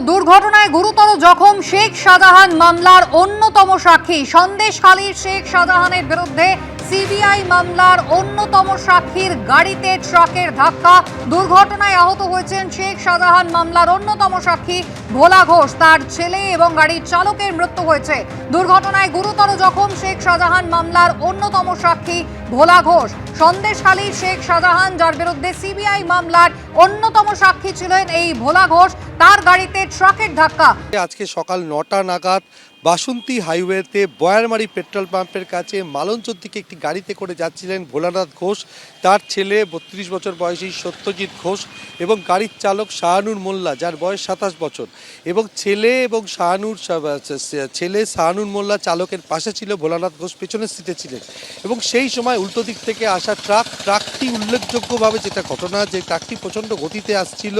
দুর্ঘটনায় গুরুতর জখম শেখ শাহজাহান মামলার অন্যতম সাক্ষী। সন্দেশখালীর শেখ শাহজাহানের বিরুদ্ধে সিবিআই মামলার অন্যতম সাক্ষীর গাড়িতে ট্রাকের ধাক্কা। দুর্ঘটনায় আহত হয়েছেন শেখ শাহজাহান মামলার অন্যতম সাক্ষী ভোলা ঘোষ। তার ছেলে এবং গাড়ির চালকের মৃত্যু হয়েছে। দুর্ঘটনায় গুরুতর জখম শেখ শাহজাহান মামলার অন্যতম সাক্ষী ভোলা ঘোষ সন্দেশখালীর শেখ শাহজাহান, যার বিরুদ্ধে সিবিআই মামলার অন্যতম সাক্ষী ছিলেন এই ভোলা ঘোষ, তার গাড়িতে ট্রাকের ধাক্কা। আজকে সকাল নটা নাগাদ বাসন্তী হাইওয়েতে বয়ারমারি পেট্রোল পাম্পের কাছে মালঞ্চর দিকে একটি গাড়িতে করে যাচ্ছিলেন ভোলানাথ ঘোষ। তার ছেলে বত্রিশ বছর বয়সী সত্যজিৎ ঘোষ এবং গাড়ির চালক শাহানুর মোল্লা, যার বয়স সাতাশ বছর। এবং ছেলে এবং শাহানুর ছেলে শাহানুর মোল্লা চালকের পাশে ছিল ভোলানাথ ঘোষ, পেছনের সিটে ছিলেন। এবং সেই সময় উল্টো দিক থেকে আসা ট্রাক, ট্রাকটি উল্লেখযোগ্যভাবে যেটা ঘটনা, যে ট্রাকটি প্রচণ্ড গতিতে আসছিল,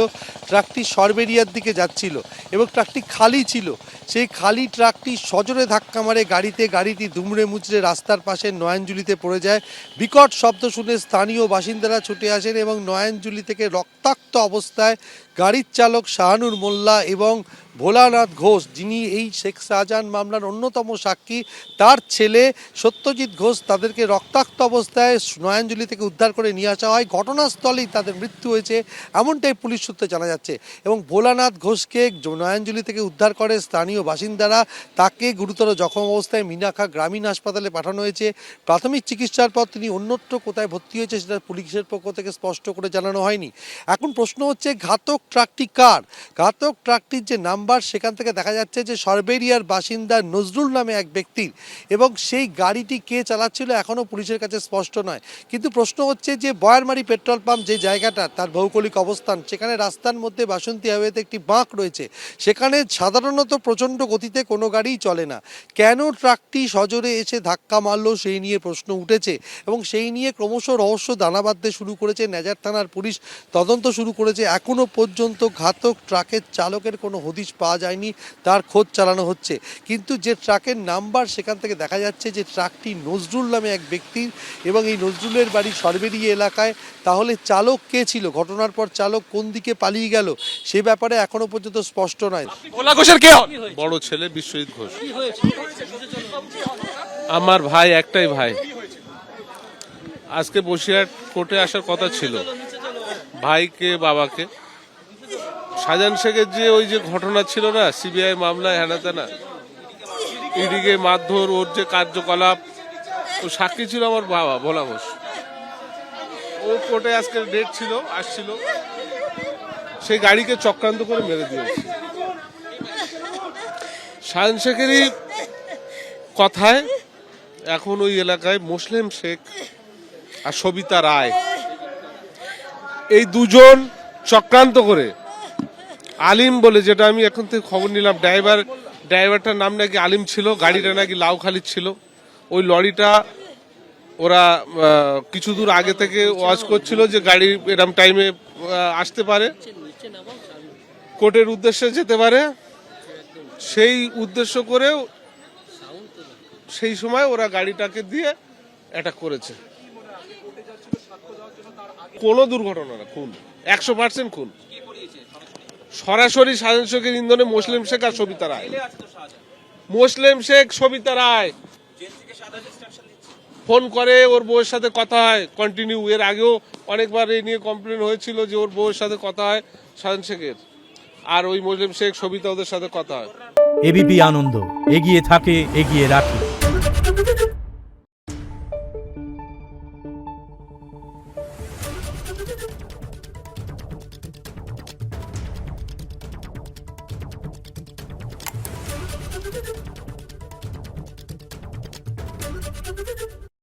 ট্রাকটি সরবেরিয়ার দিকে যাচ্ছিল এবং ট্রাকটি খালি ছিল। সেই খালি ট্রাকটি সজোরে ধাক্কা মারে গাড়িতে, গাড়িটি দুমড়ে মুচড়ে রাস্তার পাশে নয়নজুলিতে পড়ে যায়। বিকট শব্দ শুনে স্থানীয় বাসিন্দারা ছুটে আসেন এবং নয়নজুলি থেকে রক্তাক্ত অবস্থায় গাড়ির চালক শাহানুর মোল্লা এবং ভোলানাথ ঘোষ, যিনি এই শেখ শাহজাহান মামলার অন্যতম সাক্ষী, তার ছেলে সত্যজিৎ ঘোষ তাদেরকে রক্তাক্ত অবস্থায় নয়নজুলি থেকে উদ্ধার করে নিয়ে আসা হয়। ঘটনাস্থলেই তাদের মৃত্যু হয়েছে, এমনটাই পুলিশ সূত্রে জানা যাচ্ছে। এবং ভোলানাথ ঘোষকে নয়াঞ্জলি থেকে উদ্ধার করে স্থানীয় বাসিন্দারা, তাকে গুরুতর জখম অবস্থায় মিনাখা গ্রামীণ হাসপাতালে পাঠানো হয়েছে। প্রাথমিক চিকিৎসার পর তিনি অন্যত্র কোথায় ভর্তি হয়েছে সেটা পুলিশের পক্ষ থেকে স্পষ্ট করে জানানো হয়নি। এখন প্রশ্ন হচ্ছে, ঘাতক ট্রাকটি কার? ঘাতক ট্রাকটির যে নাম্বার, সেখান থেকে দেখা যাচ্ছে যে সরবেরিয়ার বাসিন্দা নজরুল নামে এক ব্যক্তির এবং সেই গাড়িটি কে চালাচ্ছিল এখনও পুলিশের কাছে স্পষ্ট নয়। কিন্তু প্রশ্ন হচ্ছে যে বয়ারমারি পেট্রোল পাম্প যে জায়গাটা, তার ভৌগোলিক অবস্থান, সেখানে রাস্তার মধ্যে বাসন্তী হাইওয়েতে একটি বাঁক রয়েছে। সেখানে সাধারণত প্রচণ্ড গতিতে কোনো গাড়িই চলে না। কেন ট্রাকটি সজোরে এসে ধাক্কা মারলো, সেই নিয়ে প্রশ্ন উঠেছে এবং সেই নিয়ে ক্রমশ রহস্য দানা বাঁধতে শুরু করেছে। নেজার থানার পুলিশ তদন্ত শুরু করেছে। এখনও পর্যন্ত ঘাতক ট্রাকের চালকের কোনো হদিশ পাওয়া যায়নি তার খোঁজ চালানো হচ্ছে। কিন্তু যে ট্রাকের নাম্বার সেখান থেকে দেখা যাচ্ছে যে ট্রাকটি নজরুল নামে এক ব্যক্তির এবং এই নজরুলের বাড়ি সরবেরি এলাকায়। তাহলে চালক কে ছিল? ঘটনার পর চালক কোন দিকে পালিয়ে গেল? সে ব্যাপারে এখনও পর্যন্ত স্পষ্ট নয়। ভোলা ঘোষের কে বড় ছেলে বিশ্বজিৎ ঘোষ। আমার ভাই একটাই ভাই। আজকে বসিরহাট কোর্টে আসার কথা ছিল। ভাইকে বাবাকে। শাহজাহান শেখের যে ওই যে ঘটনা ছিল না, সিবিআই মামলায় হেনা তেনা ইডিকে মারধর, ওর যে কার্যকলাপ ও সাক্ষী ছিল আমার বাবা, ভোলা ঘোষ। ও কোর্টে আজকে ডেট ছিল, আসছিল। সেই গাড়িকে চক্রান্ত করে মেরে দিয়েছে। শাহান শেখেরই কথায়, এখন ওই এলাকায় মুসলিম শেখ আর সবিতা রায়। এই দুজন চক্রান্ত করে আলিম বলে, যেটা আমি এখন থেকে খবর নিলাম, ড্রাইভার, ড্রাইভারটার নাম নাকি আলিম ছিল, গাড়িটা নাকি লাউখালি ছিল। ওই লরিটা ওরা কিছু দূর আগে থেকে ওয়াচ করছিল যে গাড়ি এরম টাইমে আসতে পারে। কোর্টের উদ্দেশ্যে যেতে পারে। সেই উদ্দেশ্য করেও সেই সময় ওরা গাড়িটাকে দিয়ে অ্যাটাক করেছে। কোনো দুর্ঘটনা না, খুন। একশো পার্সেন্ট খুন। সরাসরি সাধারণ শেখের ইন্ধনে মুসলিম শেখ আর সবিতা রায়। মুসলিম শেখ, সবিতা রায়। ফোন করে ওর বউয়ের সাথে কথা হয় কন্টিনিউ এর আগেও অনেকবার এই নিয়ে কমপ্লেন হয়েছিল যে ওর বউয়ের সাথে কথা হয় সাধারণ শেখের। আর ওই মুসলিম শেখ, সবিতা ওদের সাথে কথা হয়। এবিপি আনন্দ, এগিয়ে থাকে, এগিয়ে রাখে।